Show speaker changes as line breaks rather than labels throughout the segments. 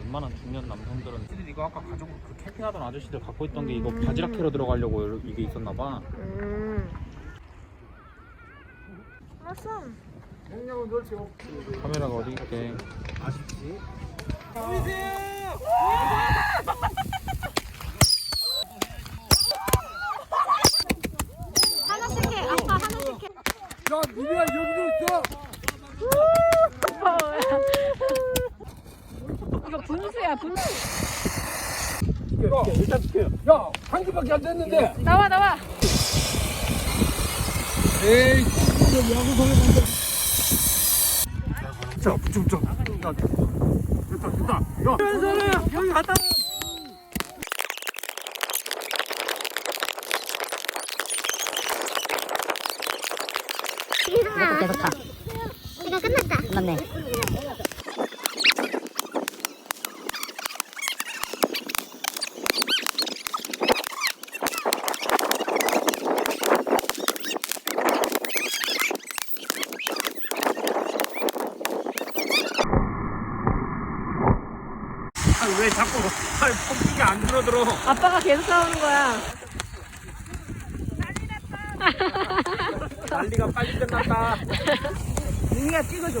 웬만한 중년 남성들은 사실 이거 아까 가지고 그 캠핑하던 아저씨들 갖고 있던 게 이거 바지락 캐러 들어가려고 이게 있었나 봐.
음. 맞어.
카메라가 어디 있게.
하나씩 해. 아빠 하나씩 해.
야, 미리야 여기도 있어.
이거 분수야 분수.
야, 일단 줄게요. 야, 한 개밖에 안 됐는데.
나와 나와.
에이, 야구 손에 본다. 자, 좀, 좀. 됐다, 됐다. 야, 현선아, 여기 갔다.
좋다 이거 끝났다 끝났네
아, 왜 자꾸 팔 펌핑이 안 줄어들어?
아빠가 계속 나오는 거야.
난리가 빨리 끝났다.
민이가 찍어줘.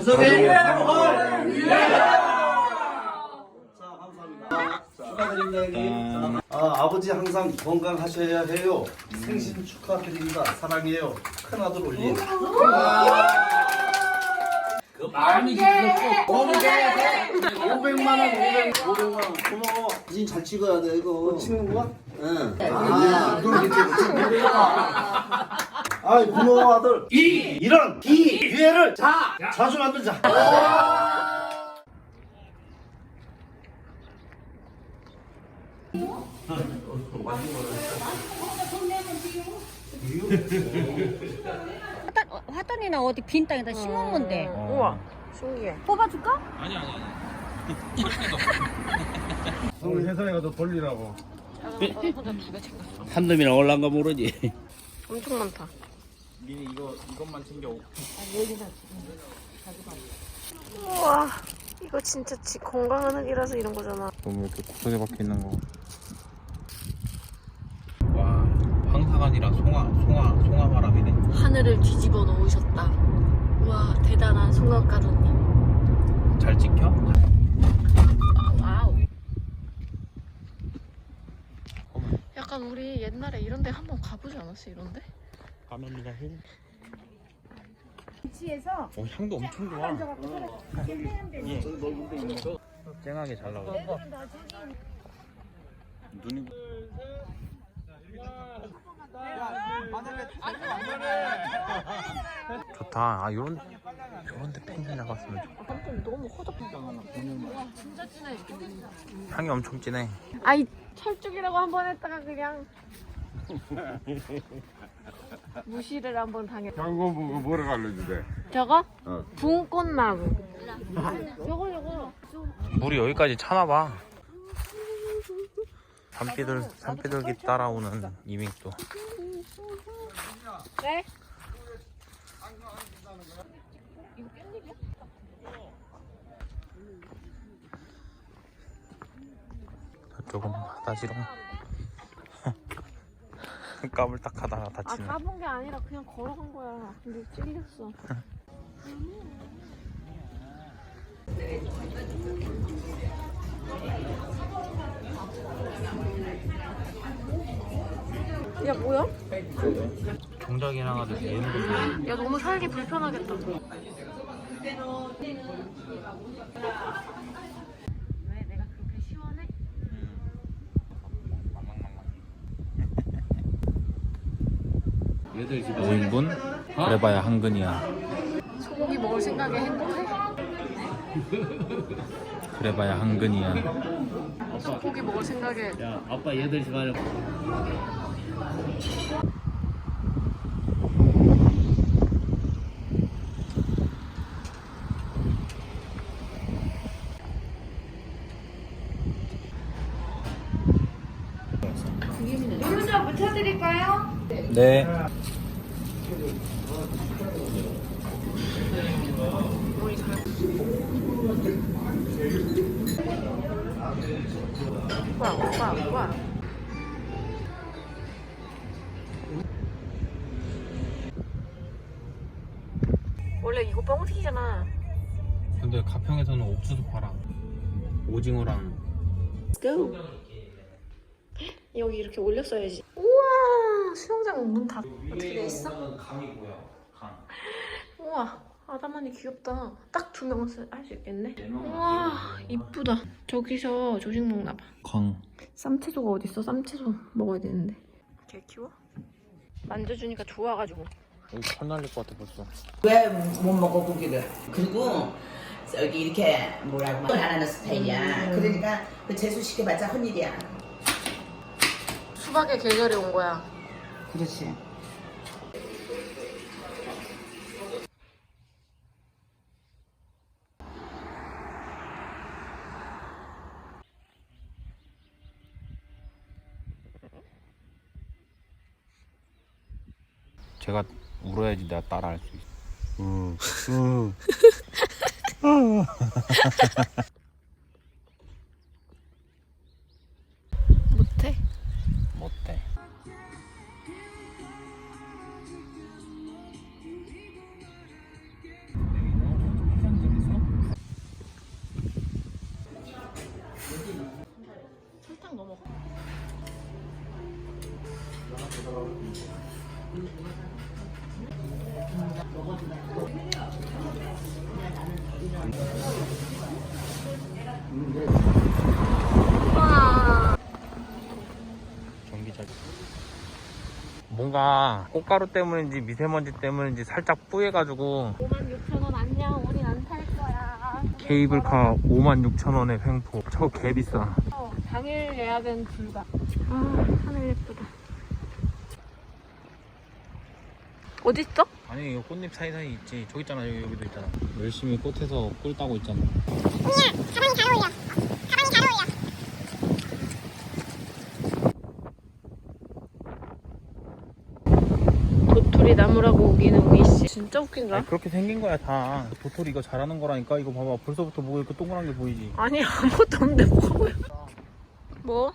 가족의 자, 감사합니다. 축하드립니다, 형님. 자, 아, 아버지 항상 건강하셔야 해요. 생신 축하드립니다. 사랑해요. 큰 아들 올린. 그 많이 길었어. 500만 원, 500, 500만 원. 고마워. 사진 잘 찍어야 돼, 이거. 찍는 거야? 응. 아, 아 이, 고마워, 아들. 이, 이런 기회를 자, 자주 만들자.
화단, 화단이나 어디 빈 땅에다 심은 건데
우와. 신기해.
뽑아줄까?
아니 아니 아니.
오늘 회사에 가서 돌리라고.
한 놈이나 올란가 모르지.
엄청 많다.
미니 이거 이것만 챙겨.
우와. 이거 진짜 지, 건강한 흙이라서 이런 거잖아.
너무 이렇게 구석에 박혀 있는 거. 와 황사관이랑 송화 송화 송화 바람이네.
하늘을 뒤집어 놓으셨다. 와 대단한 송악가루님.
잘 찍혀?
와우. 약간 우리 옛날에 이런 데 한번 가보지 않았어 이런 데?
가면이가 해. 어 향도 엄청 좋아. 예. 쨍하게 잘 나와. 눈이. 좋다. 아 이런 이런 데 펜션 잡았으면 좋.
완전 너무 허접하잖아. 진짜 진해.
향이 엄청 진해.
아이 철쭉이라고 한 번 했다가 그냥 무시를 한번 당했.
장고 보고 뭐라 가르치대?
저거? 어. 붕꽃나무. 저거 저거.
물이 여기까지 차나 봐. 산비들 산비들기 따라오는 이밍도.
네?
조금 바다지롱. 까불딱하다가
아
다치네
까본 게 아니라 그냥 걸어간 거야. 근데 찔렸어. 야 뭐야?
아주 얘는
거야 너무 살기 불편하겠다. 왜 내가 그렇게 시원해?
얘들 집에
5인분? 그래봐야 한근이야
소고기 먹을 생각에 행복해?
그래봐야 한근이야
소고기 먹을 생각에
야 아빠 얘들 집안에
네
와, 와, 와. 원래 이거 뻥튀기잖아.
근데 가평에서는 옥수수 팔아 오징어랑
Let's go. 여기 이렇게 올렸어야지. 우와, 수영장 문다 어떻게 돼 있어?
강이 보여 강
우와, 아담하니 귀엽다. 딱 두 명은 할 수 있겠네. 우와, 이쁘다. 저기서 조식 먹나 봐.
강.
쌈채소가 어딨어? 쌈채소 먹어야 되는데. 개 키워? 만져주니까 좋아가지고.
여기 털 날릴 것 같아 벌써
왜 못 먹어 고기를? 그리고 여기 이렇게 뭐라고 말안 하는 스타일이야. 그러니까 그 재수 시켜봤자 헛일이야.
수박의 계절이 온 거야.
그렇지.
제가 울어야지 내가 따라할 수 있어
못해?
뭔가 꽃가루 때문인지 미세먼지 때문인지 살짝 뿌해가지고
56,000원 안녕. 우린 안탈 거야.
케이블카 56,000원에 횡포 저거 개비싸
어, 당일 예약은 불가. 아, 하늘 예쁘다. 어디 있어?
아니 이거 꽃잎 사이사이 있지 저기 있잖아 여기, 여기도 있잖아 열심히 꽃에서 꿀 따고 있잖아
도토리 나무라고 우기는 우이씨. 진짜 웃긴다.
아니 그렇게 생긴 거야 다 도토리 이거 잘하는 거라니까 이거 봐봐 벌써부터 뭐 이렇게 동그란 게 보이지
아니 아무것도 없는데 보여? 뭐?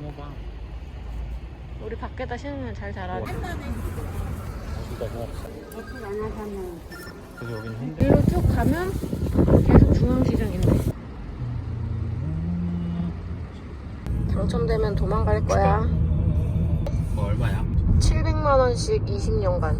먹어봐
밖에다 신으면 잘
여기는 현대
일로 쭉 가면 계속 중앙시장인데. 당첨되면 도망갈 거야.
뭐 얼마야?
700만 원씩 20년간.